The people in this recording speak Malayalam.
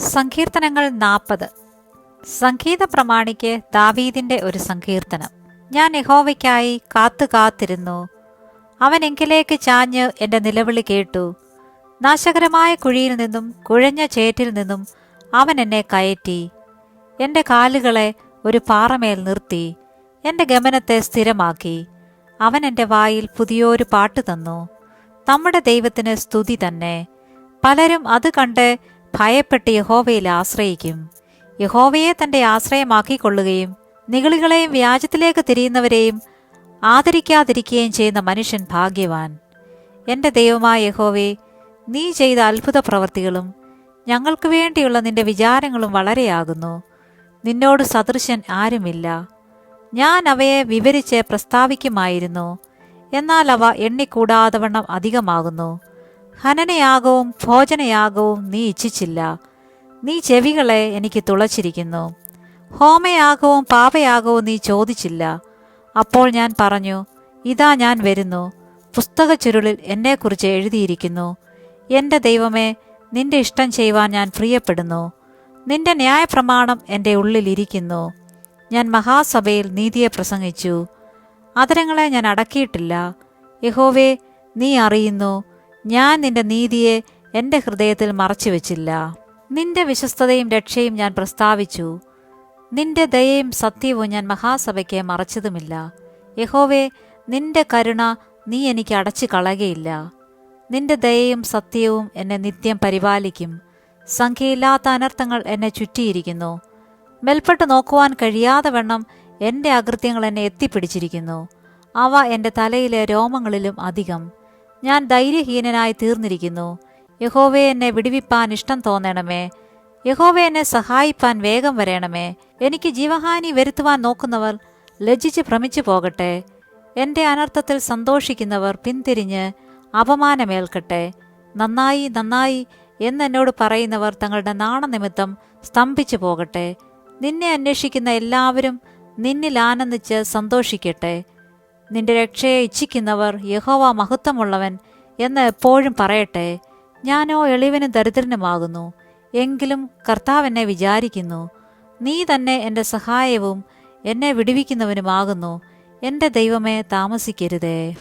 സങ്കീർത്തനങ്ങൾ നാൽപ്പത് സംഗീത പ്രമാണിക്ക് ദാവീദിന്റെ ഒരു സങ്കീർത്തനം. ഞാൻ യഹോവയ്ക്കായി കാത്തു കാത്തിരുന്നു. അവൻ എങ്കിലേക്ക് ചാഞ്ഞ് എന്റെ നിലവിളി കേട്ടു. നാശകരമായ കുഴിയിൽ നിന്നും കുഴഞ്ഞ ചേറ്റിൽ നിന്നും അവൻ എന്നെ കയറ്റി. എന്റെ കാലുകളെ ഒരു പാറമേൽ നിർത്തി. എന്റെ ഗമനത്തെ സ്ഥിരമാക്കി. അവൻ എന്റെ വായിൽ പുതിയൊരു പാട്ട് തന്നു. നമ്മുടെ ദൈവത്തിന് സ്തുതി തന്നെ. പലരും അത് കണ്ട് ഭയപ്പെട്ട് യഹോവയിൽ ആശ്രയിക്കും. യഹോവയെ തന്റെ ആശ്രയമാക്കിക്കൊള്ളുകയും നിഗളികളെയും വ്യാജത്തിലേക്ക് തിരിയുന്നവരെയും ആദരിക്കാതിരിക്കുകയും ചെയ്യുന്ന മനുഷ്യൻ ഭാഗ്യവാൻ. എന്റെ ദൈവമായ യഹോവേ നീ ചെയ്ത അത്ഭുത പ്രവർത്തികളും ഞങ്ങൾക്ക് വേണ്ടിയുള്ള നിന്റെ വിചാരങ്ങളും വളരെയാകുന്നു. നിന്നോട് സദൃശൻ ആരുമില്ല. ഞാൻ അവയെ വിവരിച്ച് പ്രസ്താവിക്കുമായിരുന്നു. എന്നാൽ അവ എണ്ണിക്കൂടാതവണ്ണം അധികമാകുന്നു. ഹനനയാഗവും ഭോജനയാഗവും നീ ഇച്ഛിച്ചില്ല. നീ ചെവികളെ എനിക്ക് തുളച്ചിരിക്കുന്നു. ഹോമയാഗവും പാപയാഗവും നീ ചോദിച്ചില്ല. അപ്പോൾ ഞാൻ പറഞ്ഞു ഇതാ ഞാൻ വരുന്നു. പുസ്തക ചുരുളിൽ എന്നെക്കുറിച്ച് എഴുതിയിരിക്കുന്നു. എന്റെ ദൈവമേ നിന്റെ ഇഷ്ടം ചെയ്യുവാൻ ഞാൻ പ്രിയപ്പെടുന്നു. നിന്റെ ന്യായപ്രമാണം എന്റെ ഉള്ളിലിരിക്കുന്നു ഞാൻ മഹാസഭയിൽ നീതിയെ പ്രസംഗിച്ചു. അതരങ്ങളെ ഞാൻ അടക്കിയിട്ടില്ല. യഹോവേ നീ അറിയുന്നു. ഞാൻ നിന്റെ നീതിയെ എന്റെ ഹൃദയത്തിൽ മറച്ചുവെച്ചില്ല. നിന്റെ വിശ്വസ്തതയും രക്ഷയും ഞാൻ പ്രസ്താവിച്ചു. നിന്റെ ദയയും സത്യവും ഞാൻ മഹാസഭയ്ക്ക് മറച്ചതുമില്ല. യഹോവേ നിന്റെ കരുണ നീ എനിക്ക് അടച്ചു കളകയില്ല നിന്റെ ദയയും സത്യവും എന്നെ നിത്യം പരിപാലിക്കും. സംഖ്യയില്ലാത്ത അനർത്ഥങ്ങൾ എന്നെ ചുറ്റിയിരിക്കുന്നു. മെൽപ്പെട്ട് നോക്കുവാൻ കഴിയാതെ വണ്ണം എന്റെ അകൃത്യങ്ങൾ എന്നെ എത്തിപ്പിടിച്ചിരിക്കുന്നു. അവ എന്റെ തലയിലെ രോമങ്ങളിലും അധികം. ഞാൻ ധൈര്യഹീനനായി തീർന്നിരിക്കുന്നു. യഹോവയെ എന്നെ വിടുവിപ്പാൻ ഇഷ്ടം തോന്നണമേ. യഹോവ എന്നെ സഹായിപ്പാൻ വേഗം വരേണമേ. എനിക്ക് ജീവഹാനി വരുത്തുവാൻ നോക്കുന്നവർ ലജ്ജിച്ച് ഭ്രമിച്ചു പോകട്ടെ. എന്റെ അനർത്ഥത്തിൽ സന്തോഷിക്കുന്നവർ പിന്തിരിഞ്ഞ് അപമാനമേൽക്കട്ടെ. നന്നായി നന്നായി എന്നെന്നോട് പറയുന്നവർ തങ്ങളുടെ നാണനിമിത്തം സ്തംഭിച്ചു പോകട്ടെ. നിന്നെ അന്വേഷിക്കുന്ന എല്ലാവരും നിന്നിൽ ആനന്ദിച്ച് സന്തോഷിക്കട്ടെ. നിന്റെ രക്ഷയെ ഇച്ഛിക്കുന്നവർ യഹോവ മഹത്വമുള്ളവൻ എന്ന് എപ്പോഴും പറയട്ടെ. ഞാനോ എളിവനും ദരിദ്രനുമാകുന്നു. എങ്കിലും കർത്താവ് എന്നെ വിചാരിക്കുന്നു. നീ തന്നെ എന്റെ സഹായവും എന്നെ വിടുവിക്കുന്നവനുമാകുന്നു. എന്റെ ദൈവമേ താമസിക്കരുതേ.